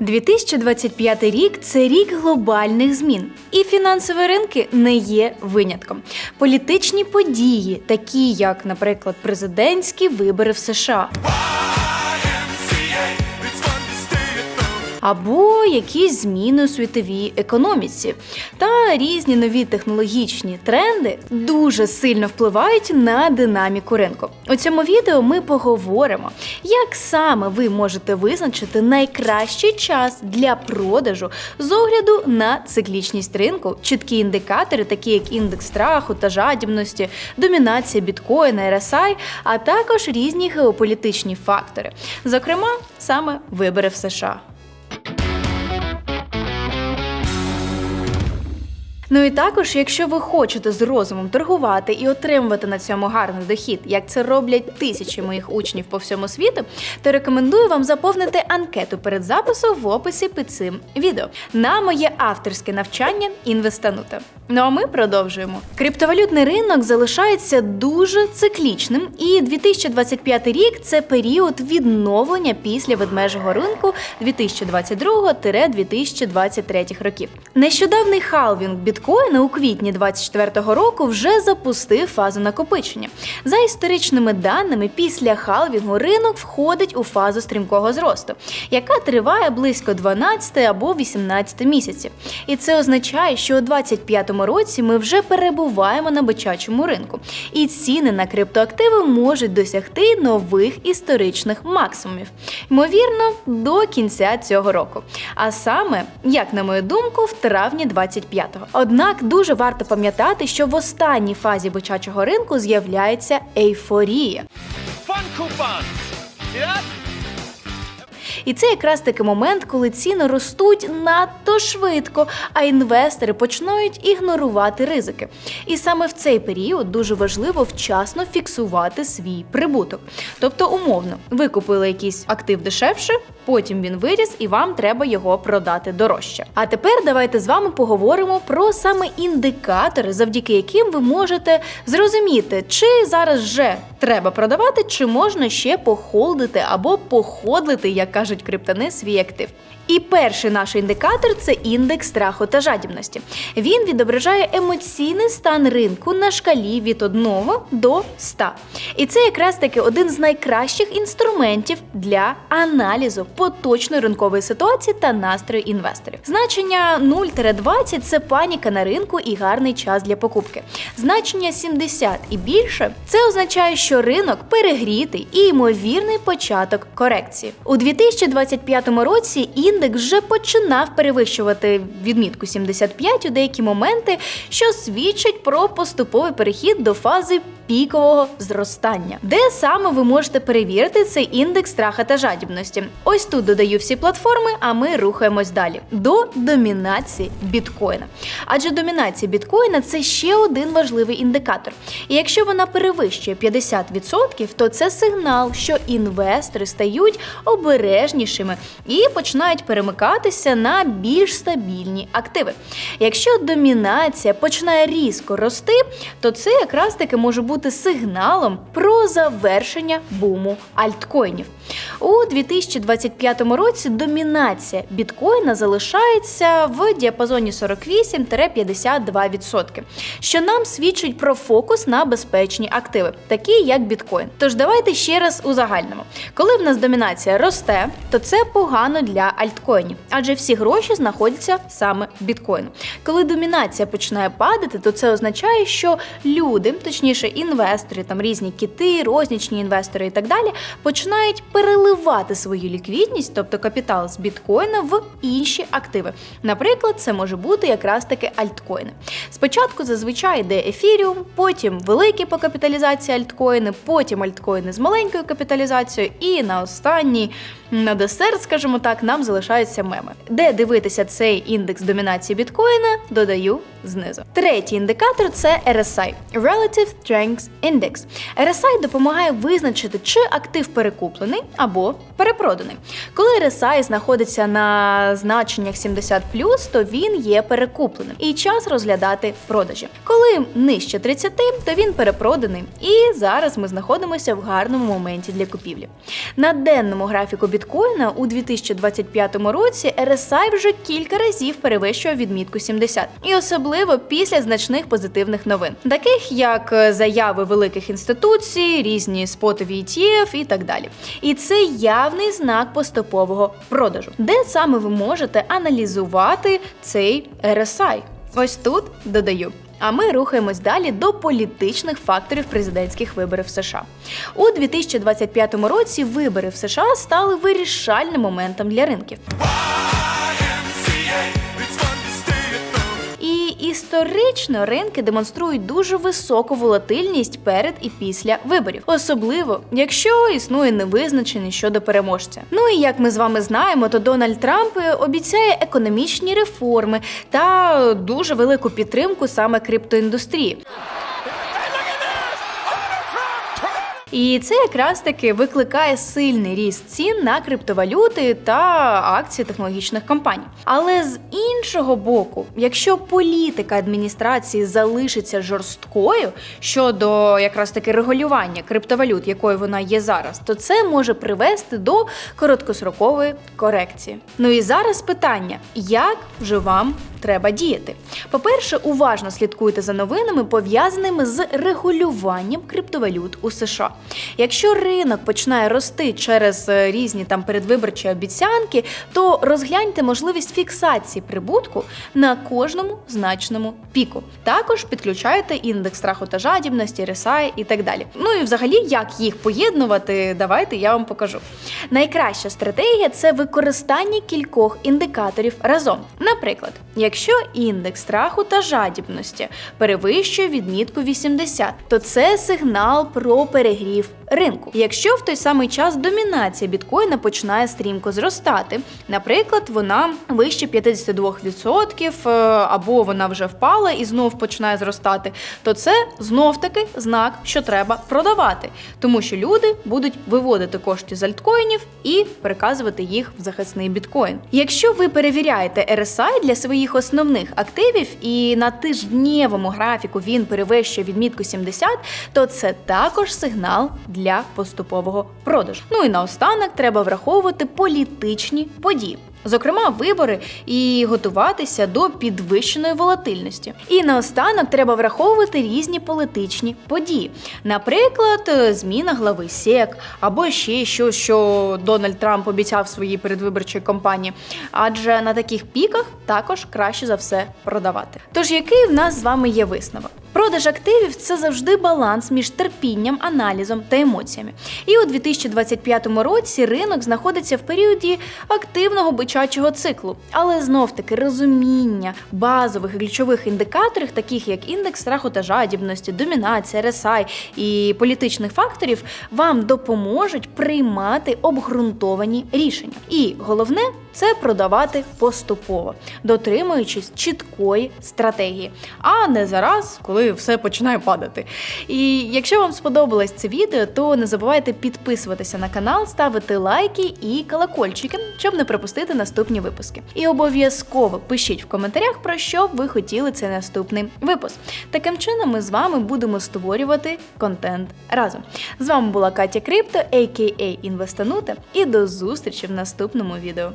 2025 рік це рік глобальних змін, і фінансові ринки не є винятком. Політичні події, такі як, наприклад, президентські вибори в США. Або якісь зміни у світовій економіці та різні нові технологічні тренди дуже сильно впливають на динаміку ринку. У цьому відео ми поговоримо, як саме ви можете визначити найкращий час для продажу з огляду на циклічність ринку, чіткі індикатори, такі як індекс страху та жадібності, домінація біткоїна, RSI, а також різні геополітичні фактори, зокрема саме вибори в США. thank you Ну і також, якщо ви хочете з розумом торгувати і отримувати на цьому гарний дохід, як це роблять тисячі моїх учнів по всьому світу, то рекомендую вам заповнити анкету перед записом в описі під цим відео на моє авторське навчання інвестанута. Ну а ми продовжуємо. Криптовалютний ринок залишається дуже циклічним, і 2025 рік це період відновлення після ведмежого ринку 2022-2023 років. Нещодавний халвінг біткоїна у квітні 2024 року вже запустив фазу накопичення. За історичними даними, після халвінгу ринок входить у фазу стрімкого зросту, яка триває близько 12 або 18 місяців. І це означає, що у 2025 році ми вже перебуваємо на бичачому ринку, і ціни на криптоактиви можуть досягти нових історичних максимумів, ймовірно, до кінця цього року. А саме, як на мою думку, в травні 25-го. Однак дуже варто пам'ятати, що в останній фазі бичачого ринку з'являється ейфорія. І це якраз таки момент, коли ціни ростуть надто швидко, а інвестори починають ігнорувати ризики. І саме в цей період дуже важливо вчасно фіксувати свій прибуток. Тобто, умовно, ви купили якийсь актив дешевше, потім він виріс, і вам треба його продати дорожче. А тепер давайте з вами поговоримо про саме індикатори, завдяки яким ви можете зрозуміти, чи зараз вже треба продавати, чи можна ще похолдити або походлити, як кажуть криптони, свій актив. І перший наш індикатор це індекс страху та жадібності. Він відображає емоційний стан ринку на шкалі від 1 до 100. І це якраз таки один з найкращих інструментів для аналізу поточної ринкової ситуації та настрою інвесторів. Значення 0-20 це паніка на ринку і гарний час для покупки. Значення 70 і більше це означає, що ринок перегрітий і ймовірний початок корекції. У 2025 році індекс вже починав перевищувати відмітку 75 у деякі моменти, що свідчить про поступовий перехід до фази пікового зростання, де саме ви можете перевірити цей індекс страха та жадібності. Ось тут додаю всі платформи, а ми рухаємось далі до домінації біткоїна. Адже домінація біткоїна це ще один важливий індикатор. І якщо вона перевищує 50%, то це сигнал, що інвестори стають обережнішими і починають перемикатися на більш стабільні активи. Якщо домінація починає різко рости, то це якраз таки може бути сигналом про завершення буму альткоїнів. У 2025 році домінація біткоїна залишається в діапазоні 48-52%, що нам свідчить про фокус на безпечні активи, такі як біткоін. Тож давайте ще раз узагальнимо. Коли в нас домінація росте, то це погано для альткоїнів, адже всі гроші знаходяться саме в біткоїну. Коли домінація починає падати, то це означає, що люди, точніше інвестори, там різні кити, рознічні інвестори і так далі, починають переливати свою ліквідність, тобто капітал з біткоїна, в інші активи. Наприклад, це може бути якраз таки альткоїни. Спочатку зазвичай йде ефіріум, потім великі по капіталізації альткоїни, потім альткоїни з маленькою капіталізацією, і на останній на десерт, скажімо так, нам залишаються меми. Де дивитися цей індекс домінації біткоїна, додаю знизу. Третій індикатор це RSI – Relative Strength Index. RSI допомагає визначити, чи актив перекуплений або перепроданий. Коли RSI знаходиться на значеннях 70+, то він є перекупленим і час розглядати продажі. Коли нижче 30, то він перепроданий. І зараз ми знаходимося в гарному моменті для купівлі. На денному графіку біткоїна у 2025 році RSI вже кілька разів перевищував відмітку 70. І особливо після значних позитивних новин, таких як е, заяви великих інституцій, різні спотові ETF і так далі. І це явний знак поступового продажу, де саме ви можете аналізувати цей RSI. Ось тут додаю. А ми рухаємось далі до політичних факторів президентських виборів в США. У 2025 році вибори в США стали вирішальним моментом для ринків. Історично ринки демонструють дуже високу волатильність перед і після виборів, особливо якщо існує невизначеність щодо переможця. Ну і як ми з вами знаємо, то Дональд Трамп обіцяє економічні реформи та дуже велику підтримку саме криптоіндустрії. І це якраз таки викликає сильний ріст цін на криптовалюти та акції технологічних компаній. Але з іншого боку, якщо політика адміністрації залишиться жорсткою щодо якраз таки регулювання криптовалют, якою вона є зараз, то це може привести до короткострокової корекції. Ну і зараз питання: як вже вам треба діяти? По-перше, уважно слідкуйте за новинами, пов'язаними з регулюванням криптовалют у США. Якщо ринок починає рости через е, різні там передвиборчі обіцянки, то розгляньте можливість фіксації прибутку на кожному значному піку. Також підключайте індекс страху та жадібності, RSI і так далі. Ну і взагалі, як їх поєднувати, давайте я вам покажу. Найкраща стратегія це використання кількох індикаторів разом. Наприклад, якщо індекс страху та жадібності перевищує відмітку 80, то це сигнал про перегрів ринку. Якщо в той самий час домінація біткоїна починає стрімко зростати, наприклад, вона вище 52% е, або вона вже впала і знов починає зростати, то це знов таки знак, що треба продавати, тому що люди будуть виводити кошти з альткоїнів і переказувати їх в захисний біткоін. Якщо ви перевіряєте RSI для своїх основних активів і на тижневому графіку він перевищує відмітку 70, то це також сигнал для поступового продажу. Ну і наостанок треба враховувати політичні події. Зокрема, вибори і готуватися до підвищеної волатильності. І наостанок треба враховувати різні політичні події, наприклад, зміна глави СЕК або ще щось, що Дональд Трамп обіцяв своїй передвиборчій кампанії. Адже на таких піках також краще за все продавати. Тож, який в нас з вами є висновок? Продаж активів це завжди баланс між терпінням, аналізом та емоціями. І у 2025 році ринок знаходиться в періоді активного бичачого циклу, але знов таки розуміння базових і ключових індикаторів, таких як індекс страху та жадібності, домінація, RSI і політичних факторів, вам допоможуть приймати обґрунтовані рішення. І головне це продавати поступово, дотримуючись чіткої стратегії, а не зараз, коли все починає падати. І якщо вам сподобалось це відео, то не забувайте підписуватися на канал, ставити лайки і колокольчики, щоб не пропустити наступні випуски. І обов'язково пишіть в коментарях, про що ви хотіли цей наступний випуск. Таким чином, ми з вами будемо створювати контент разом. З вами була Катя Крипто, а.к.а. Інвестанута, і до зустрічі в наступному відео.